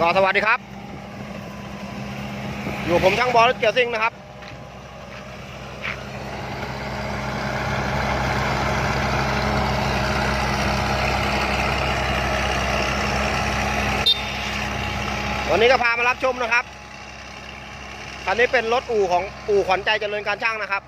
ก็สวัสดีครับ อยู่ผมช่างบอลรถเกียวซิ่งนะครับ วันนี้ก็พามารับชมนะครับคันนี้เป็นรถอู่ของอู่ขวัญใจเจริญการช่างนะครับ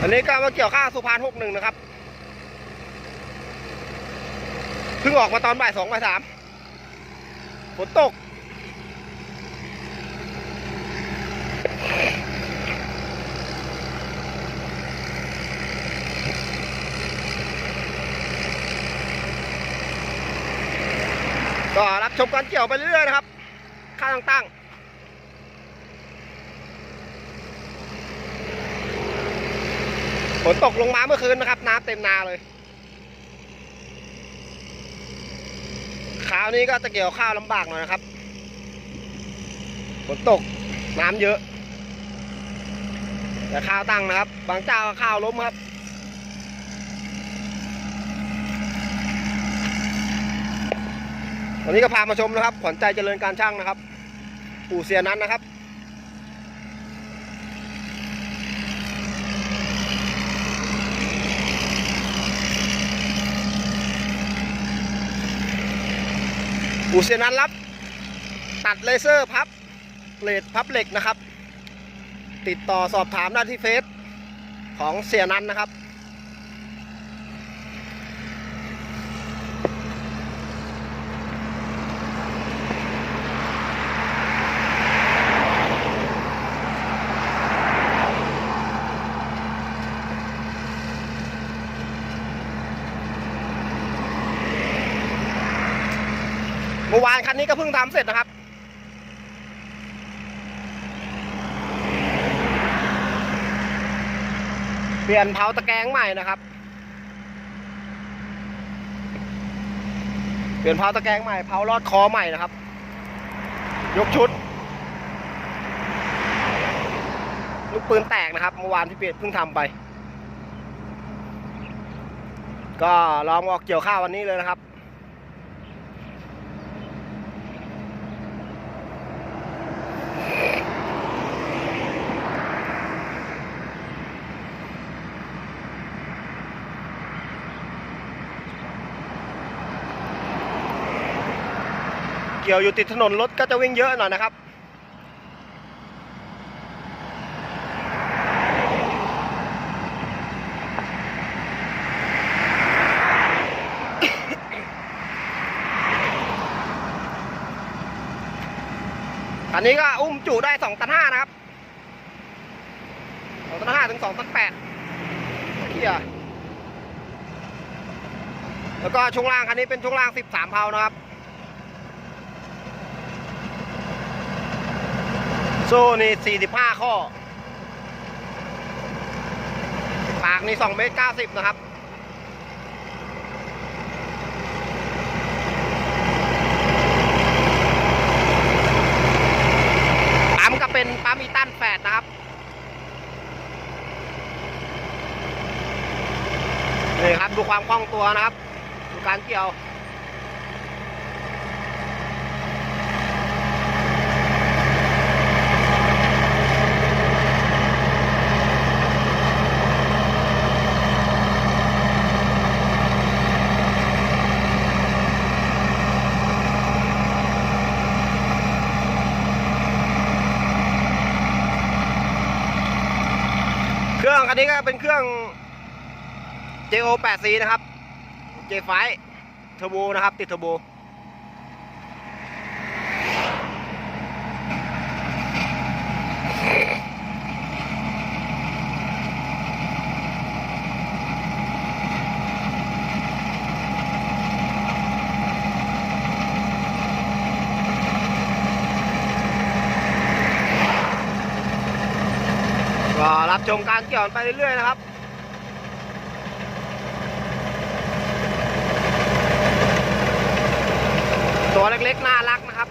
อันนี้ก็มาเกี่ยวข้าวสุพรรณหกหนึ่งนะครับ เพิ่งออกมาตอนบ่ายสองบ่ายสามฝนตก ก็รับชมการเกี่ยวไปเรื่อยๆนะครับค่าตั้งๆ ฝนตกลงมาเมื่อคืนนะครับ น้ำเต็มนาเลยคราวนี้ก็จะเกี่ยวข้าวลำบากหน่อยนะครับฝนตกน้ำเยอะแต่ข้าวตั้งนะครับ บางเจ้าข้าวล้มครับวันนี้ก็พามาชมนะครับ ขวัญใจเจริญการช่างนะครับ ปู่เสียนั้นนะครับ อูเซียนั้นรับ ตัดเลเซอร์พับเลดพับเหล็กนะครับ ติดต่อสอบถามได้ที่เฟซของเสียนันนะครับ เมื่อวานคันนี้ ก็เพิ่งทำเสร็จนะครับเปลี่ยนเผาตะแกรงใหม่นะครับ เปลี่ยนเผาตะแกรงใหม่เผาลอดคอใหม่นะครับ ยกชุด ลูกปืนแตกนะครับเมื่อวานที่เปลี่ยนเพิ่งทำไป ก็ลองออกเกี่ยวข้าววันนี้เลยนะครับ เกี่ยวอยู่ติดถนนรถก็จะวิ่งเยอะหน่อยนะครับ อันนี้ก็อุ้มจุได้สองตันห้านะครับสองตันห้าถึงสองตันแปดเที่ยแล้วก็ช่วงล่างคันนี้เป็นช่วงล่างสิบสามเพานะครับ โซ่นี่ 45 ข้อ ปากนี่2เมตร90 นะครับ ปั๊มก็เป็นปั๊มอีตันแฟดนะครับ นี่ครับ ดูความคล่องตัวนะครับ ดูการเกี่ยว เอันนี้ก็เป็นเครื่อง JO 8C นะครับ J5 เทอร์โบนะครับ ติดเทอร์โบ รับชมการเกี่ยวไปเรื่อยๆนะครับตัวเล็กๆน่ารักนะครับ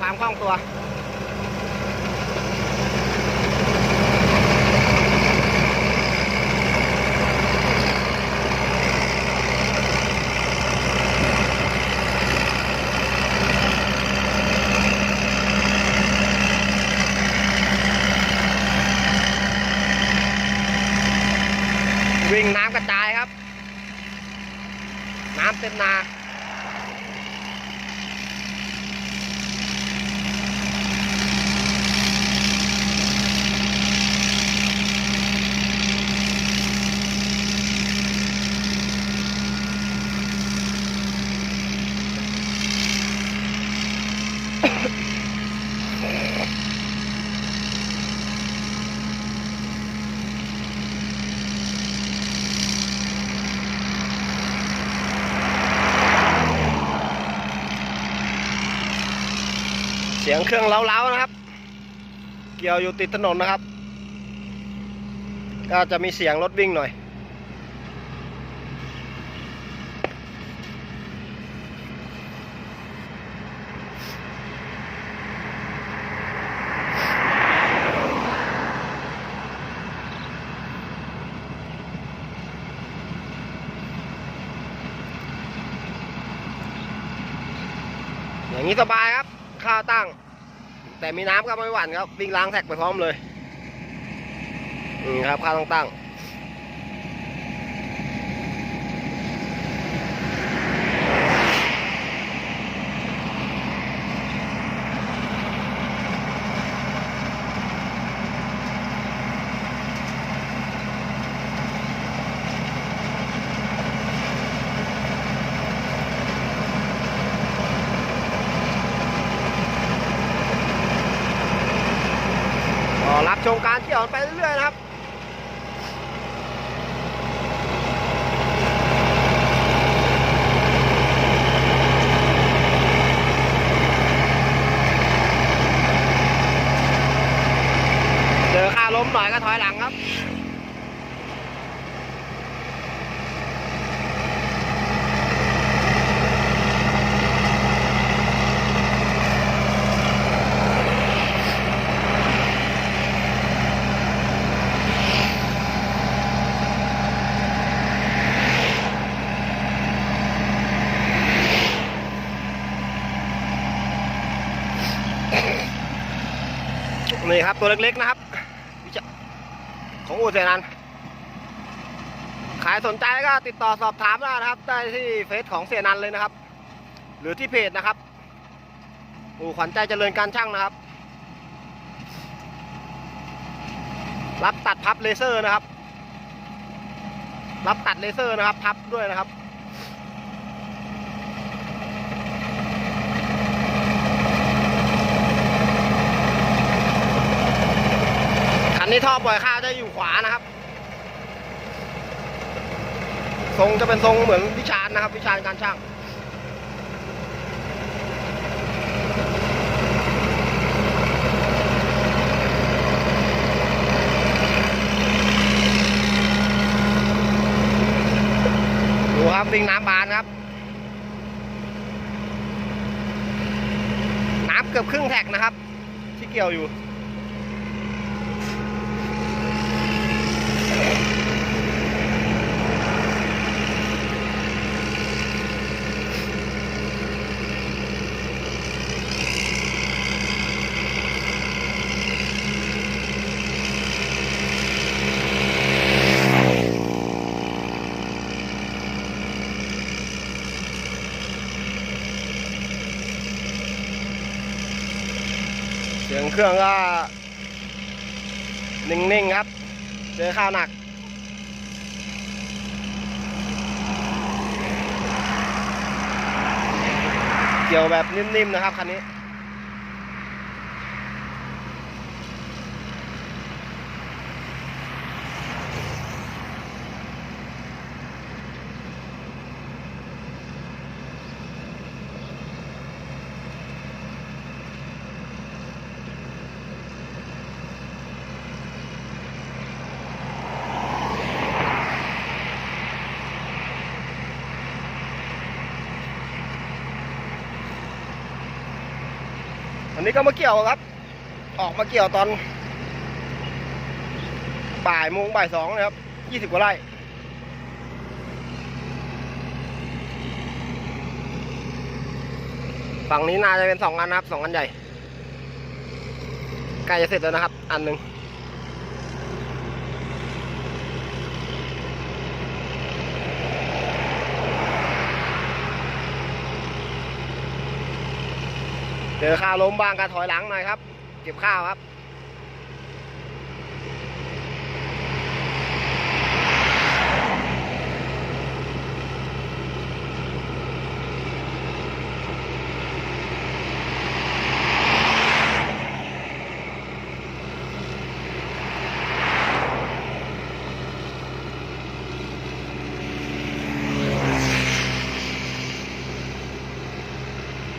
ความคล่องตัว สียงเครื่องเล้าๆนะครับ เกี่ยวอยู่ติดถนนนะครับ ก็จะมีเสียงรถวิ่งหน่อย อย่างนี้สบาย แต่มีน้ำก็ไม่หวั่นครับวิ่งล้างแท็กไปพร้อมเลยอืมครับค่าต้งตั้ง ชมการเที่ยวไปเรื่อยๆนะครับ เจอค่าล้มหน่อยก็ถอยหลังครับ นี่ครับตัวเล็กๆนะครับของอูเซนันขายสนใจก็ติดต่อสอบถามได้นะครับ ได้ที่เฟซของเสียนันเลยนะครับ หรือที่เพจนะครับอูขวัญใจเจริญการช่างนะครับ รับตัดพับเลเซอร์นะครับ รับตัดเลเซอร์นะครับ พับด้วยนะครับ นี้ท่อปล่อยข้าวจะอยู่ขวานะครับ ทรงจะเป็นทรงเหมือนวิชาญนะครับ วิชาญการช่างดูครับวิ่งน้ำบานครับ น้ำเกือบครึ่งแท็กนะครับ ที่เกี่ยวอยู่ สียงเครื่องก็ นิ่งๆครับ เจอข้าวหนักเกี่ยวแบบนิ่มๆนะครับคันนี้ วันนี้ก็มาเกี่ยวครับ ออกมาเกี่ยวตอนบ่ายโมงบ่ายสองนะครับยี่สิบกว่าไร่ฝั่งนี้น่าจะเป็นสองอันนะครับสองอันใหญ่ใกล้จะเสร็จแล้วนะครับ อันหนึ่ง เจอข้าวล้มบ้างก็ถอยหลังหน่อยครับ เก็บข้าวครับ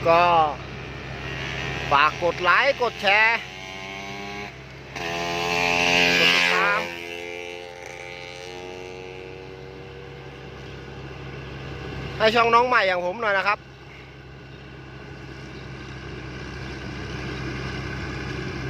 ก็ ฝากกดไลค์ กดแชร์ กดติดตาม ให้ช่องน้องใหม่อย่างผมหน่อยนะครับ